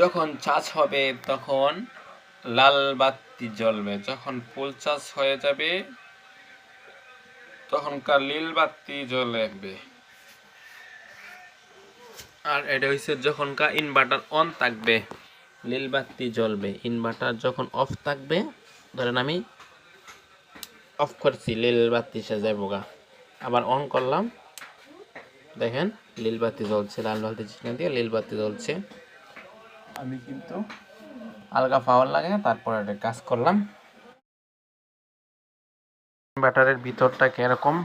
যখন চাষ হবে, তখন লাল বাতি জ্বলবে। যখন ফুল চাষ হয়ে যাবে, তখনকার নীল বাতি জ্বলবে আর এটা হচ্ছে যখনকার ইনভার্টার অন থাকবে, নীল বাতি জ্বলবে। ইনভার্টার যখন অফ থাকবে, ধরেন আমি অফ করছি, নীল বাতি সে যাব আবার অন করলাম, দেখেন নীল বাতি জ্বলছে, লাল বাতি দিয়ে নীল বাতি জ্বলছে। আমি কিন্তু হালকা পাওয়ার লাগে, তারপর এটা কাজ করলাম। ইনভার্টারের ভিতরটা কীরকম?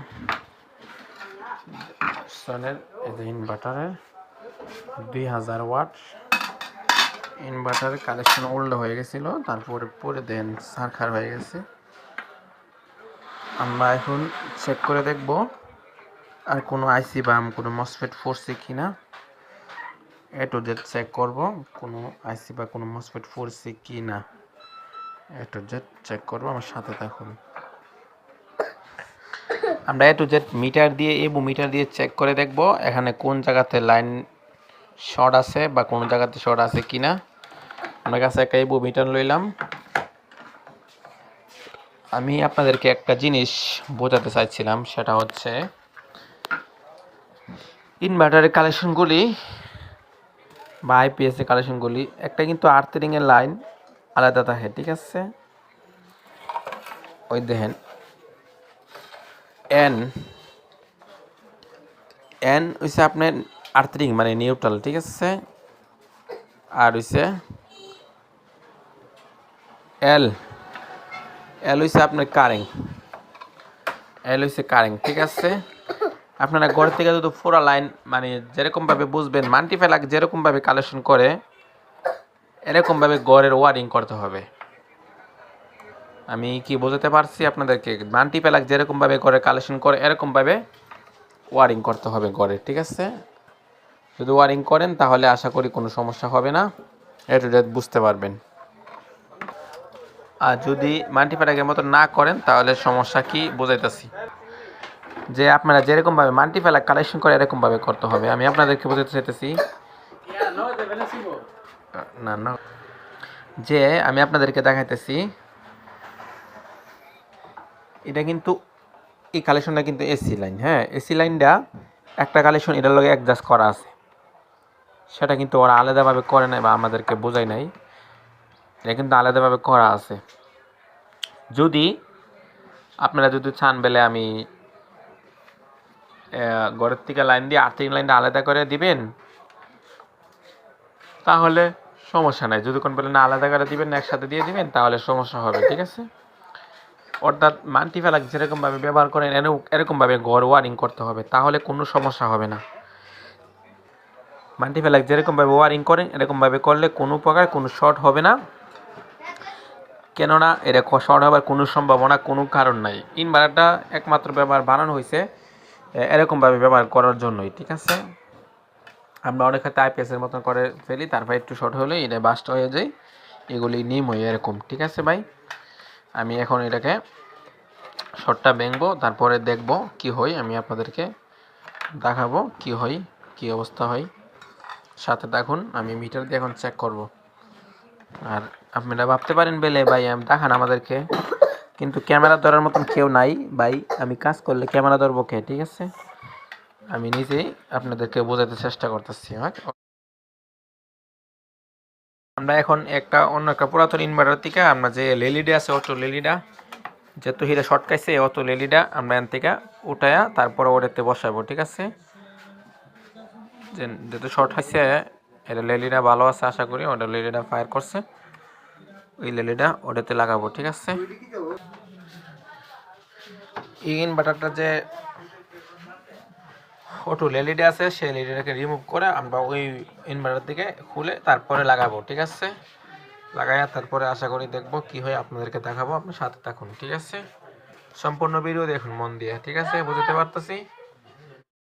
সনের এই যে ইনভার্টারের দুই হাজার ওয়াট। ইনভার্টারের কানেকশন উল্টো হয়ে গেছিল, তারপরে পরে দেন, সারখার হয়ে গেছে। আমরা এখন চেক করে দেখব, আর কোনো আইসি বা কোনো মসফেট ফোরসে কিনা। এ টু জেড চেক করব, কোনো আইসি বা কোনো মসফেট ফোরসে কি না এ টু জেড চেক করব, আমার সাথে থাকুন। আমরা এ টু জেড মিটার দিয়ে, এবু মিটার দিয়ে চেক করে দেখব, এখানে কোন জায়গাতে লাইন শর্ট আছে বা কোন জায়গাতে শর্ট আছে কিনা আমার কাছে একটা এবু মিটার লইলাম। আমি আপনাদেরকে একটা জিনিস বোঝাতে চাইছিলাম, সেটা হচ্ছে ইনভার্টারের কালেকশনগুলি বা আইপিএস এর কালেকশনগুলি একটা কিন্তু আর্থিং এর লাইন আলাদা থাকে, ঠিক আছে? ওই দেখেন এন এন হইছে আপনার আর্থিং মানে নিউট্রাল ঠিক আছে? আর হইছে এল এল হইছে আপনার কারেন্ট এল হইছে কারেন্ট ঠিক আছে? আপনারা ঘর থেকে যদি ফোরা লাইন মানে যেরকমভাবে বুঝবেন মাল্টি ফেলাক যেরকমভাবে কালেকশন করে, এরকমভাবে গড়ের ওয়ারিং করতে হবে। আমি কি বোঝাতে পারছি আপনাদেরকে? মাল্টি ফেলাক যেরকমভাবে করে কালেকশন করে, এরকমভাবে ওয়ারিং করতে হবে গড়ের ঠিক আছে? যদি ওয়ারিং করেন তাহলে আশা করি কোনো সমস্যা হবে না। এটা বুঝতে পারবেন। আর যদি মাল্টি ফেলাকের মতো না করেন, তাহলে সমস্যা কি? বোঝাইতেছি। যে আপনারা যেরকমভাবে মাল্টি ফেলা কালেকশন করে এরকমভাবে করতে হবে। আমি আপনাদেরকে বোঝাতে চাইতেছি। না না। যে আমি আপনাদেরকে দেখাইতেছি, এটা কিন্তু এই কালেকশনটা কিন্তু এসি লাইন হ্যাঁ? এসি লাইনটা একটা কালেকশন এটার লগে অ্যাডজাস্ট করা আছে। সেটা কিন্তু ওরা আলাদাভাবে করে নাই বা আমাদেরকে বোঝাই নাই। এটা কিন্তু আলাদাভাবে করা আছে। যদি আপনারা যদি চান বেলে আমি ঘরের থেকে লাইন দিয়ে আর্থিক লাইনটা আলাদা করে দিবেন, তাহলে সমস্যা নাই। যদি কোন বলে না আলাদা করে দিবেন, একসাথে দিয়ে দিবেন, তাহলে সমস্যা হবে, ঠিক আছে? অর্থাৎ মাল্টি ফেলাক যেরকমভাবে ব্যবহার করেন এরকমভাবে ঘর ওয়ারিং করতে হবে, তাহলে কোনো সমস্যা হবে না। মাল্টি ফেলাক যেরকমভাবে ওয়ারিং করেন, এরকমভাবে করলে কোনো প্রকার কোনো শর্ট হবে না। কেননা এটা শর্ট হওয়ার কোনো সম্ভাবনা কোনো কারণ নাই। ইনভার্টারটা একমাত্র ব্যবহার বানানো হয়েছে এরকমভাবে ব্যবহার করার জন্যই, ঠিক আছে? আমরা অনেক ক্ষেত্রে আইপিএসের মতন করে ফেলি, তারপর একটু শর্ট হলে এটা বাস্ট হয়ে যায়। এগুলি নিম হয় এরকম, ঠিক আছে ভাই? আমি এখন এটাকে শর্টটা ভেঙবো, তারপরে দেখব কি হয়, আমি আপনাদেরকে দেখাবো কি হয়, কি অবস্থা হয়। সাথে দেখুন আমি মিটার দিয়ে এখন চেক করব। আর আপনারা ভাবতে পারেন, বেলে ভাই, আমি দেখান আমাদেরকে। কিন্তু ক্যামেরা ধরার মতন কেউ নাই, ভাই। আমি কাজ করলে ক্যামেরা ধরবো কে, ঠিক আছে? আমি নিজেই আপনাদেরকে বোঝাতে চেষ্টা করতেছি হ্যাঁ? আমরা এখন একটা অন্য একটা পুরাতন ইনভার্টার থেকে আমরা যে লেলিডা আছে অটো লেলিডা যেহেতু হিরা শর্ট খাইছে অটো লেলিডা আমরা এন থেকে উঠায়া তারপরে ওটাতে বসাবো, ঠিক আছে? যেহেতু শর্ট হয়েছে এটা লেলিডা ভালো আছে, আশা করি। ওটা লেলিডা ফায়ার করছে। ওই লেলিডা ওটাতে লাগাবো, ঠিক আছে? এই ইনভার্টারটা যে ওটু এলইডি আছে, সেই এলইডিটাকে রিমুভ করে আমরা ওই ইনভার্টার দিকে খুলে তারপরে লাগাবো, ঠিক আছে? লাগাইয়া তারপরে আশা করি দেখব কি হয়, আপনাদেরকে দেখাবো আপনার সাথে থাকুন, ঠিক আছে? সম্পূর্ণ ভিডিও দেখুন, মন দিয়ে, ঠিক আছে? বুঝতে পারতেছি?